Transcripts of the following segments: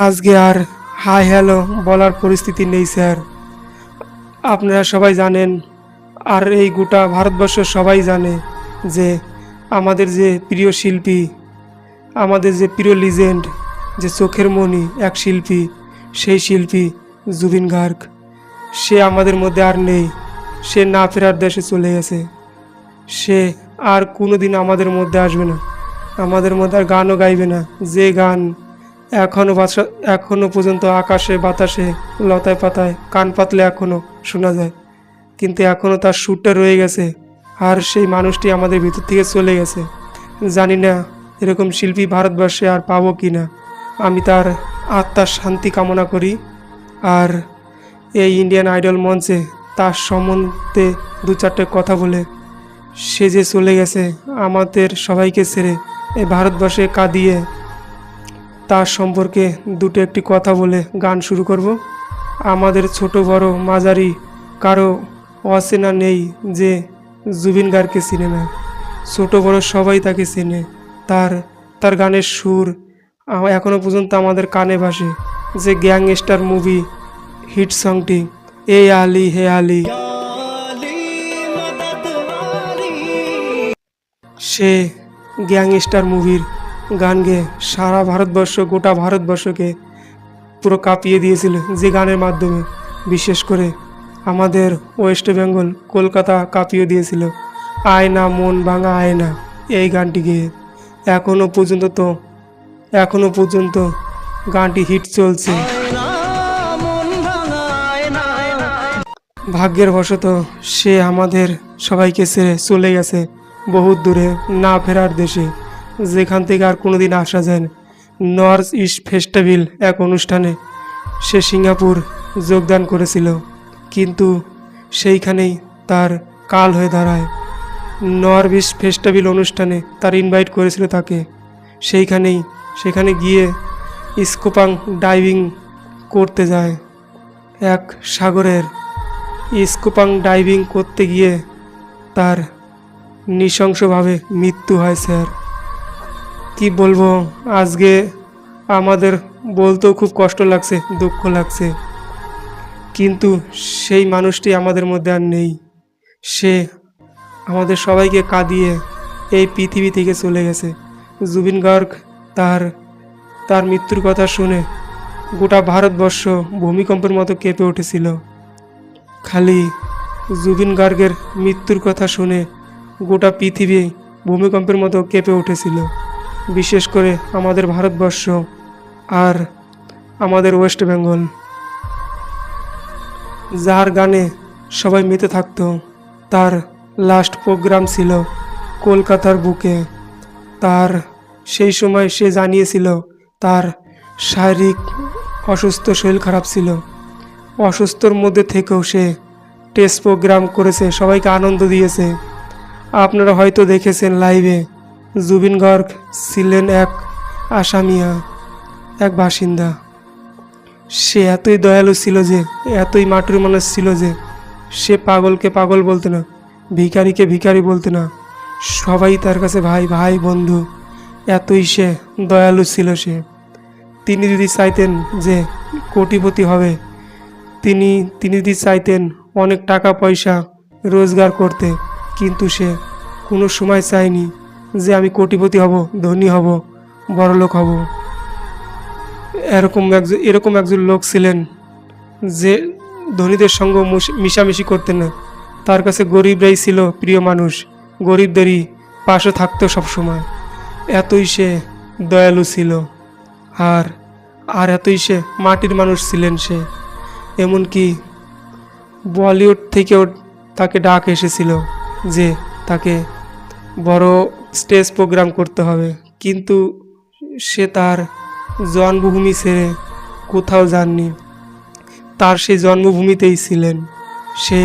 আজকে আর hi hello বলার পরিস্থিতি নেই, স্যার। আপনারা সবাই জানেন, আর এই গোটা ভারতবর্ষ সবাই জানে যে আমাদের যে প্রিয় শিল্পী, আমাদের যে প্রিয় লিজেন্ড যে চোখের মণি এক শিল্পী, সেই শিল্পী জুবিন গার্গ। সে আমাদের মধ্যে আর নেই, সে না ফেরার দেশে চলে গেছে। সে আর কোনো দিন আমাদের মধ্যে আসবে না। আমাদের মধ্যে আর গানও গাইবে না। যে গান এখনও বাসা এখনও পর্যন্ত আকাশে বাতাসে লতায় পাতায় কান পাতলে এখনও শোনা যায়। কিন্তু এখনও তার সুরটা রয়ে গেছে আর সেই মানুষটি আমাদের ভিতর থেকে চলে গেছে। জানি না এরকম শিল্পী ভারতবর্ষে আর পাবো কি না। আমি তার আত্মার শান্তি কামনা করি আর এই ইন্ডিয়ান আইডল মঞ্চে তার সম্বন্ধে দু চারটে কথা বলে সে যে চলে গেছে আমাদের সবাইকে ছেড়ে এই ভারতবর্ষে কাঁদিয়ে তার সম্পর্কে দুটো একটি কথা বলে গান শুরু করব। আমাদের ছোট বড় মাঝারি কারও অচেনা নেই যে জুবিন গার্গকে চিনে না। ছোট বড় সবাই তাকে চেনে। তার তার গানের সুর এখনও পর্যন্ত আমাদের কানে ভাসে। যে গ্যাংস্টার মুভি হিট সংটি, এ আলি হে আলি। সে গ্যাংস্টার মুভির গান গেয়ে সারা ভারতবর্ষ, গোটা ভারতবর্ষকে পুরো কাঁপিয়ে দিয়েছিল যে গানের মাধ্যমে। বিশেষ করে আমাদের ওয়েস্ট বেঙ্গল, কলকাতা কাঁপিয়ে দিয়েছিল। আয়না মন ভাঙা আয়না এই গানটি গেয়ে এখনও পর্যন্ত তো এখনও পর্যন্ত গানটি হিট চলছে। ভাগ্যের বশত সে আমাদের সবাইকে ছেড়ে চলে গেছে বহুত দূরে, না ফেরার দেশে। যেখান থেকে আর কোনোদিন আসা যায় না। নর্থ ইস্ট ফেস্টিভ্যাল এক অনুষ্ঠানে সে সিঙ্গাপুর যোগদান করেছিল। কিন্তু সেইখানেই তার কাল হয়ে দাঁড়ায়। নর্থ ইস্ট ফেস্টিভ্যাল অনুষ্ঠানে তার ইনভাইট করেছিল তাকে। সেইখানেই, সেখানে গিয়ে স্কোপাং ডাইভিং করতে যায় এক সাগরের। স্কুপাং ডাইভিং করতে গিয়ে তার নৃশংসভাবে মৃত্যু হয়, স্যার। কি বলব? আজকে আমাদের বলতেও খুব কষ্ট লাগছে, দুঃখ লাগছে। কিন্তু সেই মানুষটি আমাদের মধ্যে আর নেই। সে আমাদের সবাইকে কাঁদিয়ে এই পৃথিবী থেকে চলে গেছে। জুবিন গার্গ তার তার মৃত্যুর কথা শুনে গোটা ভারতবর্ষ ভূমিকম্পের মতো কেঁপে উঠেছিল। খালি জুবিন গার্গের মৃত্যুর কথা শুনে গোটা পৃথিবী ভূমিকম্পের মতো কেঁপে উঠেছিল। বিশেষ করে আমাদের ভারতবর্ষ আর আমাদের ওয়েস্ট বেঙ্গল। যার গানে সবাই মেতে থাকতো, তার লাস্ট প্রোগ্রাম ছিল কলকাতার বুকে। তার সেই সময় সে জানিয়েছিল, তার শারীরিক অসুস্থ শরীর খারাপ ছিল। অসুস্থর মধ্যে থেকেও সে টেস্ট প্রোগ্রাম করেছে, সবাইকে আনন্দ দিয়েছে। আপনারা হয়তো দেখেছেন লাইভে জুবিন গর্গ ছিলেন এক আসামিয়া, এক বাসিন্দা। সে এতই দয়ালু ছিল যে, এতই মাটুর মানুষ ছিল যে, সে পাগলকে পাগল বলতো না, ভিখারিকে ভিখারি বলতো না। সবাই তার কাছে ভাই ভাই, বন্ধু, এতই সে দয়ালু ছিল সে। তিনি যদি চাইতেন যে কোটিপতি হবে, তিনি তিনি যদি চাইতেন অনেক টাকা পয়সা রোজগার করতে, কিন্তু সে কোনো সময় চায়নি। যে আমি কোটিপতি হব, ধনী হব বড়লোক হব। এরকম একজন এরকম একজন লোক ছিলেন যে ধনীদের সঙ্গে মুশ- মিশামিশি করতেন না। তার কাছে গরিবরাই ছিল প্রিয় মানুষ, গরিবদেরই পাশে থাকতো সবসময়। এতই সে দয়ালু ছিল, আর আর এতই সে মাটির মানুষ ছিলেন সে। এমনকি বলিউড থেকেও তাকে ডাক এসেছিল যে তাকে বড় স্টেজ প্রোগ্রাম করতে হবে। কিন্তু সে তার জন্মভূমি ছেড়ে কোথাও যাননি। তার সেই জন্মভূমিতেই ছিলেন। সে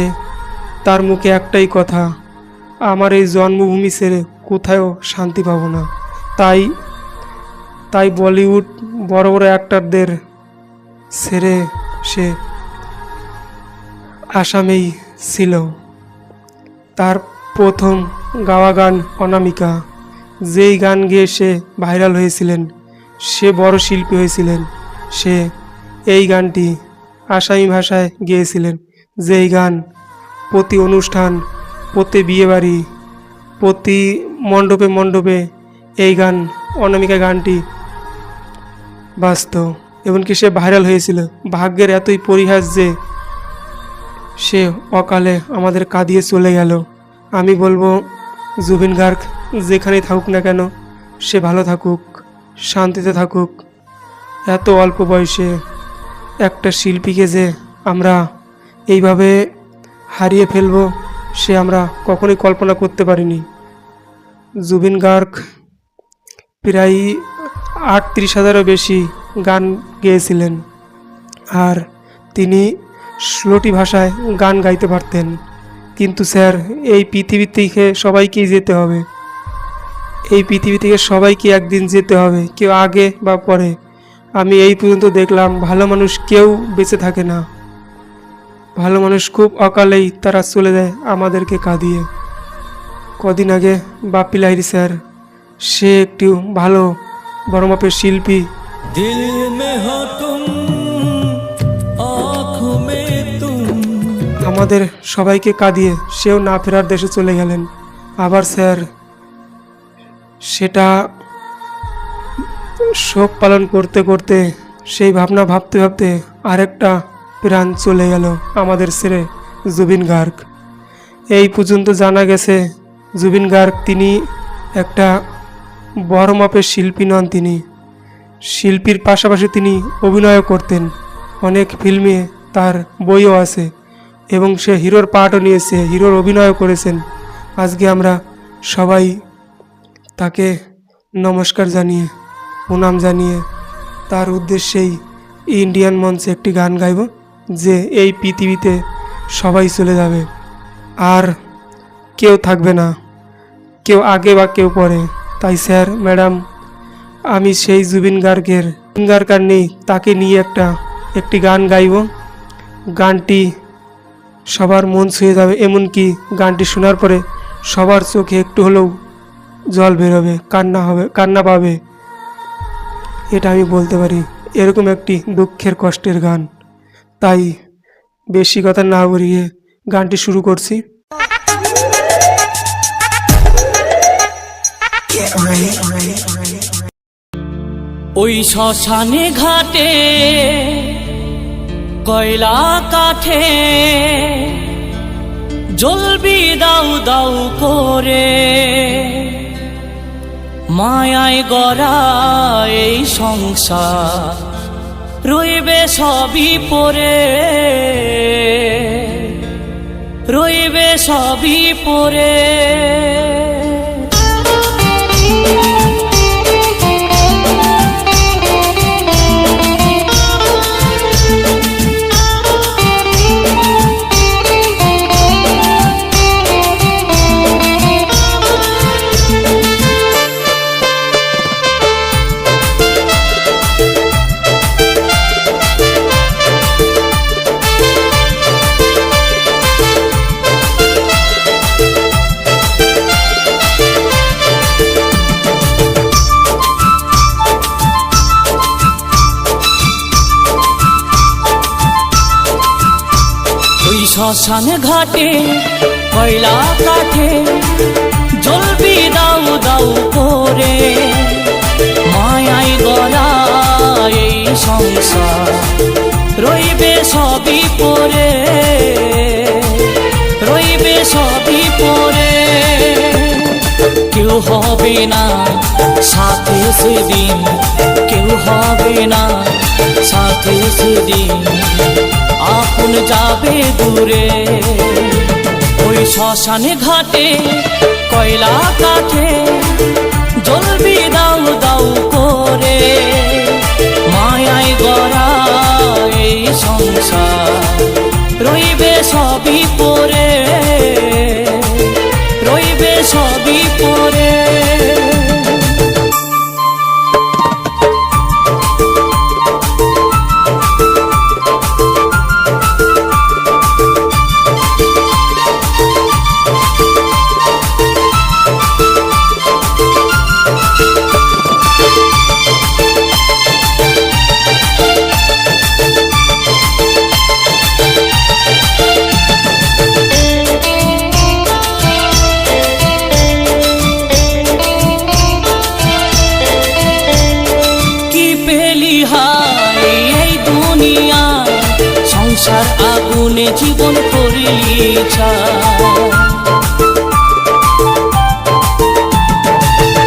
তার মুখে একটাই কথা, আমার এই জন্মভূমি ছেড়ে কোথাও শান্তি পাবো না। তাই তাই বলিউড বড় বড় অ্যাক্টারদের ছেড়ে সে আসামেই ছিল। তার প্রথম গাওয়া গান অনামিকা। যেই গান গেয়ে সে ভাইরাল হয়েছিলেন, সে বড় শিল্পী হয়েছিলেন, সে এই গানটি আসামি ভাষায় গেয়েছিলেন। যেই গান প্রতি অনুষ্ঠান, প্রতি বিয়েবাড়ি, প্রতি মণ্ডপে মণ্ডপে এই গান, অনামিকা গানটি বাজত। এমনকি সে ভাইরাল হয়েছিল। ভাগ্যের এতই পরিহাস যে সে অকালে আমাদের কাঁদিয়ে চলে গেল। আমি বলব জুবিন গার্গ যেখানেই থাকুক না কেন, সে ভালো থাকুক, শান্তিতে থাকুক। এত অল্প বয়সে একটা শিল্পীকে যে আমরা এইভাবে হারিয়ে ফেলব, সে আমরা কখনোই কল্পনা করতে পারিনি। জুবিন গার্গ প্রায় আটত্রিশ হাজারও বেশি গান গেয়েছিলেন। আর তিনি ষোলোটি ভাষায় গান গাইতে পারতেন। কিন্তু স্যার, এই পৃথিবী থেকে সবাইকেই যেতে হবে। এই পৃথিবী থেকে সবাইকে একদিন যেতে হবে, কেউ আগে বা পরে। আমি এই পর্যন্ত দেখলাম, ভালো মানুষ কেউ বেঁচে থাকে না। ভালো মানুষ খুব অকালেই তারা চলে যায় আমাদেরকে কাঁদিয়ে। কদিন আগে বাপি লাইরি স্যার, সে একটি ভালো বড় মাপের শিল্পী। দিল মে হো তুম আমাদের সবাইকে কাঁদিয়ে সেও না ফেরার দেশে চলে গেলেন। আবার স্যার, সেটা শোক পালন করতে করতে, সেই ভাবনা ভাবতে ভাবতে আরেকটা প্রাণ চলে গেল আমাদের ছেড়ে জুবিন গার্গ। এই পর্যন্ত জানা গেছে জুবিন গার্গ তিনি একটা বড় মাপের শিল্পী নন তিনি। শিল্পীর পাশাপাশি তিনি অভিনয়ও করতেন। অনেক ফিল্মে তার বইও আছে। এবং সে হিরোর পার্টও নিয়েছে, হিরোর অভিনয়ও করেছেন। আজকে আমরা সবাই তাকে নমস্কার জানিয়ে, প্রণাম জানিয়ে তার উদ্দেশ্যেই ইন্ডিয়ান মঞ্চে একটি গান গাইব, যে এই পৃথিবীতে সবাই চলে যাবে। আর কেউ থাকবে না, কেউ আগে বা কেউ পরে। তাই স্যার, ম্যাডাম, আমি সেই জুবিন গার্গের সিঙ্গার কার নেই, তাকে নিয়ে একটা, একটি গান গাইব। গানটি সবার মন ছুঁয়ে যাবে এমনকি গানটি শোনার পরে সবার চোখে একটু হলেও জল বেরোবে, কান্না হবে, কান্না পাবে। এটা আমি বলতে পারি, এরকম একটি দুঃখের কষ্টের গান। তাই বেশি কথা না বলিয়ে গানটি শুরু করছি। ওই শ্মশানে ঘাটে কয়লা কাঠে, জ্বলবি দাউ দাউ করে। মায়ায় গড়া এই সংসার রইবে সবই পরে। রইবে সবই পরে। শ্মশান ঘাটে, কয়লা কাঠে, জ্বলবি দাউ দাউ করে। মায়াই গলা এই সংসার রইবে সবই পরে, রইবে সবই পরে। কেউ হবে না সাথে সেদিন, কেউ হবে না সাথে সেদিন। আপন যাবে দূরে? ওই শ্মশানে ঘাটে, কয়লা কাঠে, জ্বলবি দাউ দাউ করে। মায়ায় গড়া এই সংসার, রইবে সবই পরে। আগুনে জীবন করিলি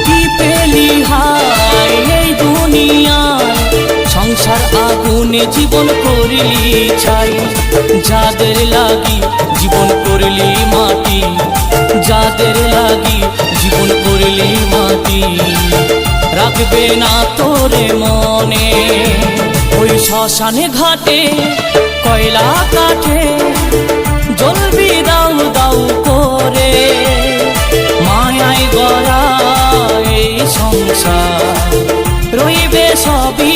কি পেলি হাই এই দুনিয়ায় সংসার আগুনে জীবন করিলি ছাই। যাদের লাগি জীবন করলি মাটি, যাদের লাগি জীবন করলি মাটি। রাখবে না তোরে মনে। ওই শ্মশানে ঘাটে, কয়লা কাঠে, জ্বলবি দাউ দাউ করে। মায়ায় গড়া এই সংসার, রইবে সবই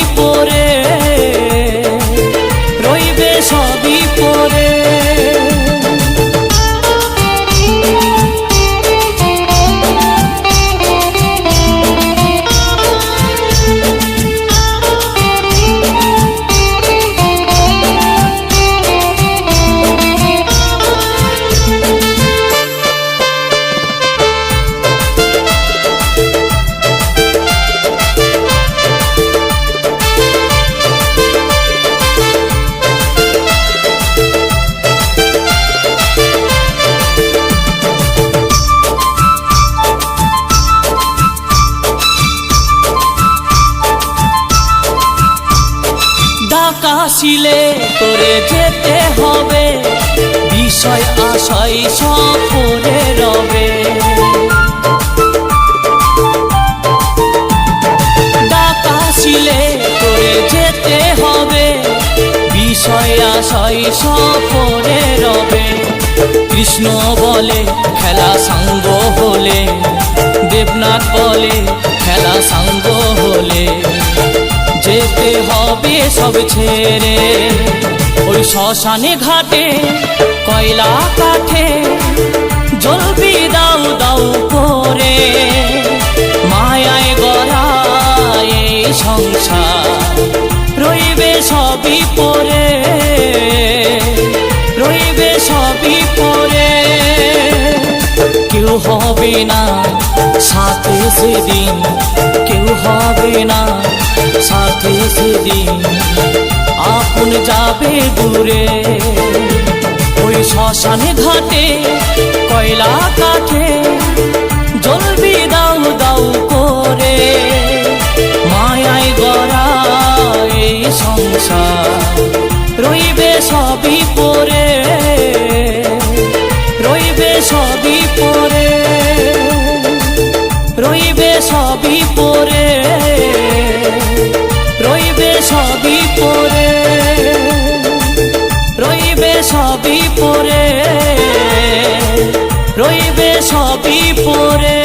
ডাকাশিলে তোরে যেতে হবে। বিষয় আশয় সব রবে। ডাকাশিলে তোরে যেতে হবে। বিষয় আশয় সব পরে রবে। কৃষ্ণ বলে খেলা সাঙ্গ হলে, দেবনাথ বলে খেলা সাঙ্গ হলে। যেতে হবে সব ছেড়ে। ওই শ্মশানে ঘাটে, কয়লা কাঠে, জ্বলবি দাউ দাউ করে। মায়ায় গড়া এই সংসার, রইবে সবই পরে। রইবে সবই পরে। কেউ হবে না সাথে সেদিন কেউ হবে না। সাথে সেদিন আপন যাবে দূরে। ওই শ্মশানে ঘাটে, কয়লা কাঠে জ্বলবি দাউ দাউ করে। মায়ায় গড়া এই সংসার রইবে সবই পরে। போரே